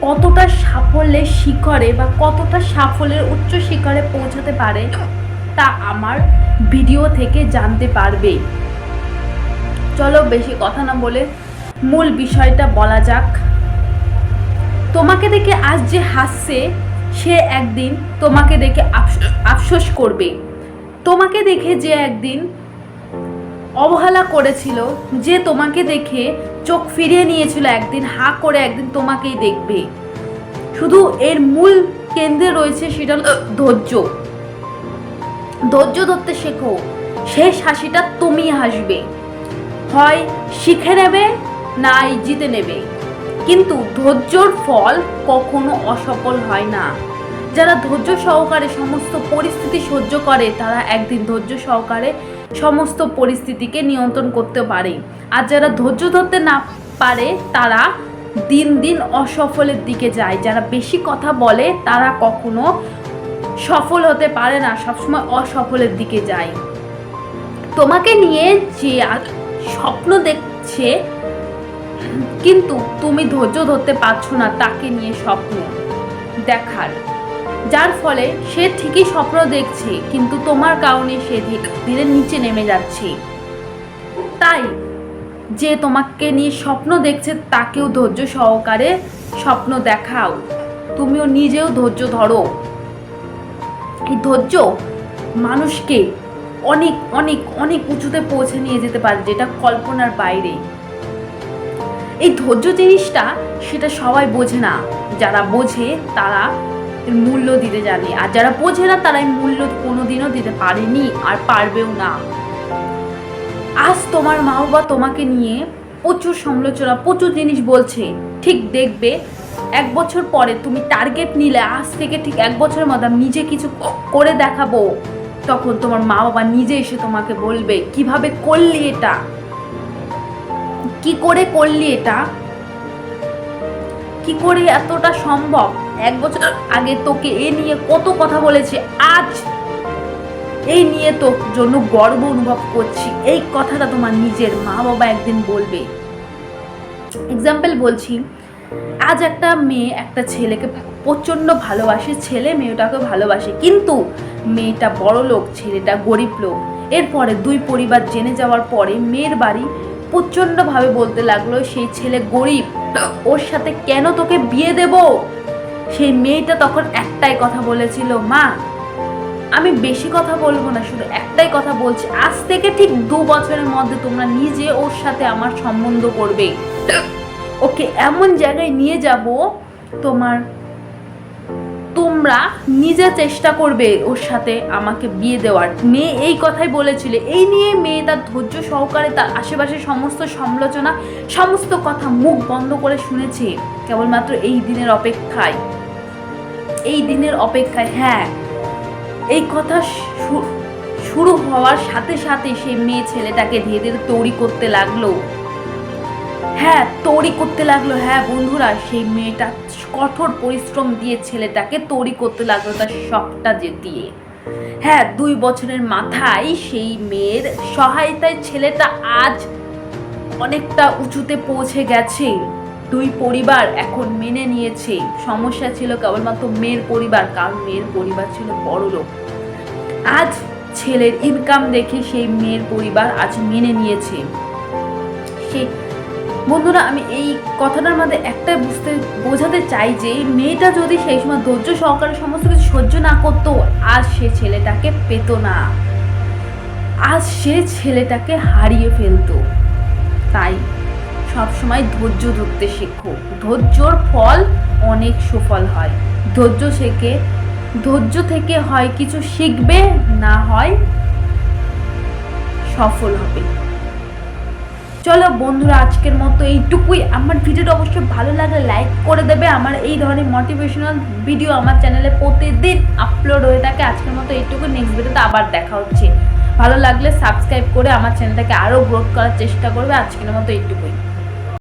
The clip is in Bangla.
কতটা সাফল্যের শিখরে বা কতটা সাফল্যের উচ্চ শিখরে পৌঁছাতে পারে তা আমার ভিডিও থেকে জানতে পারবে। চলো বেশি কথা না বলে মূল বিষয়টা বলা যাক। তোমাকে দেখে আজ যে হাসছে, সে একদিন তোমাকে দেখে আফস- আফসোস করবে। তোমাকে দেখে যে একদিন অবহেলা করেছিল যে তোমাকে দেখে চোখ ফিরিয়ে নিয়েছিল একদিন, হা করে একদিন তোমাকেই দেখবে। শুধু এর মূল কেন্দ্রে রয়েছে সেটা ধৈর্য। ধৈর্য ধরতে শেখো, শেষ হাসিটা তুমি হাসবে। হয় শিখে নেবে, নাই জিতে নেবে। কিন্তু ধৈর্যর ফল কখনো অসফল হয় না। যারা ধৈর্য সহকারে সমস্ত পরিস্থিতি সহ্য করে, তারা একদিন ধৈর্য সহকারে সমস্ত পরিস্থিতিকে নিয়ন্ত্রণ করতে পারে। আর যারা ধৈর্য ধরতে না পারে, তারা দিন দিন অসফলের দিকে যায়। যারা বেশি কথা বলে, তারা কখনো সফল হতে পারে না, সবসময় অসফলের দিকে যায়। তোমাকে নিয়ে যে স্বপ্ন দেখছে, কিন্তু তুমি ধৈর্য ধরতে পারছ না, তাকে নিয়ে স্বপ্ন দেখার। যার ফলে সে ঠিকই স্বপ্ন দেখছে, কিন্তু তোমার কারণে সে ধীরে নিচে নেমে যাচ্ছে। তাই যে তোমাকে নিয়ে স্বপ্ন দেখছে, তাকেও ধৈর্য সহকারে স্বপ্ন দেখাও। তুমিও নিজেও ধৈর্য ধরো। এই ধৈর্য মানুষকে অনেক অনেক অনেক উঁচুতে পৌঁছে নিয়ে যেতে পারে, যেটা কল্পনার বাইরে। এই ধৈর্য জিনিসটা সেটা সবাই বোঝে না। যারা বোঝে, তারা এর মূল্য দিতে জানে। আর যারা বোঝে না তারা এই মূল্য কোনোদিনও দিতে পারেনি আর পারবেও না। আজ তোমার মা বাবা তোমাকে নিয়ে প্রচুর সমালোচনা, প্রচুর জিনিস বলছে। ঠিক দেখবে, এক বছর পরে তুমি টার্গেট নিলে, আজ থেকে ঠিক এক বছরের মধ্যে নিজে কিছু করে দেখাবো। তখন তোমার মা বাবা নিজে এসে তোমাকে বলবে, কীভাবে করলি এটা? কি করে করলি এটা? কি করে এতটা সম্ভব? এক বছর আগে তোকে এ নিয়ে কত কথা বলেছে, আজ এই নিয়ে তোর জন্য গর্ব অনুভব করছি। এই কথাটা তোমার নিজের মা বাবা একদিন বলবে। এক্সাম্পল বলছি, আজ একটা মেয়ে একটা ছেলেকে প্রচণ্ড ভালোবাসে, ছেলে মেয়েটাকে ভালোবাসে, কিন্তু মেয়েটা বড় লোক ছেলেটা গরিব লোক। এরপরে দুই পরিবার জেনে যাওয়ার পরে মেয়ের বাড়ি প্রচণ্ডভাবে বলতে লাগল, সেই ছেলে গরিব, ওর সাথে কেন তোকে বিয়ে দেব? সেই মেয়েটা তখন একটাই কথা বলেছিল, মা, আমি বেশি কথা বলব না, শুধু একটাই কথা বলছি, আজ থেকে ঠিক দু বছরের মধ্যে তোমরা নিজে ওর সাথে আমার সম্বন্ধ করবে। ওকে এমন জায়গায় নিয়ে যাব তোমার তোমরা নিজে চেষ্টা করবে ওর সাথে আমাকে বিয়ে দেওয়ার। মেয়ে এই কথাই বলেছিল। এই নিয়ে মেয়ে তার ধৈর্য সহকারে তার আশেপাশে সমস্ত সমালোচনা, সমস্ত কথা মুখ বন্ধ করে শুনেছে কেবলমাত্র এই দিনের অপেক্ষায়। এই দিনের অপেক্ষায় হ্যাঁ এই কথা শুরু হওয়ার সাথে সাথে সেই মেয়ে ছেলেটাকে ধীরে ধীরে তৈরি করতে লাগল। হ্যাঁ তৈরি করতে লাগল। হ্যাঁ বন্ধুরা, সেই মেয়েটা কঠোর পরিশ্রম দিয়ে ছেলেটাকে তৈরি করতে লাগল তার সবটা যে দিয়ে। হ্যাঁ দুই বছরের মাথায় সেই মেয়ের সহায়তায় ছেলেটা আজ অনেকটা উঁচুতে পৌঁছে গেছে। দুই পরিবার এখন মেনে নিয়েছে। সমস্যা ছিল কেবলমাত্র মেয়ের পরিবার, কারণ মেয়ের পরিবার ছিল বড় লোক। আজ ছেলের ইনকাম দেখে সেই মেয়ের পরিবার আজ মেনে নিয়েছে। সে বন্ধুরা, আমি এই কথাটার মধ্যে একটাই বুঝতে, বোঝাতে চাই যে মেয়েটা যদি সেই সময় ধৈর্য সহকারে সমস্ত কিছু সহ্য না করতো, আজ সে ছেলেটাকে পেতো না। আজ সে ছেলেটাকে হারিয়ে ফেলতো। তাই সবসময় ধৈর্য ধরতে শেখো। ধৈর্যর ফল অনেক সুফল হয়। ধৈর্য শেখে, ধৈর্য থেকে হয় কিছু শিখবে, না হয় সফল হবে। চলো বন্ধুরা, আজকের মতো এইটুকুই। আমার ভিডিওটা অবশ্যই ভালো লাগলে লাইক করে দেবে। আমার এই ধরনের মোটিভেশনাল ভিডিও আমার চ্যানেলে প্রতিদিন আপলোড হয়ে থাকে। আজকের মতো এইটুকু। নেক্সট ভিডিওতে আবার দেখা হচ্ছে। ভালো লাগলে সাবস্ক্রাইব করে আমার চ্যানেলটাকে আরও গ্রোথ করার চেষ্টা করবে। আজকের মতো এইটুকুই।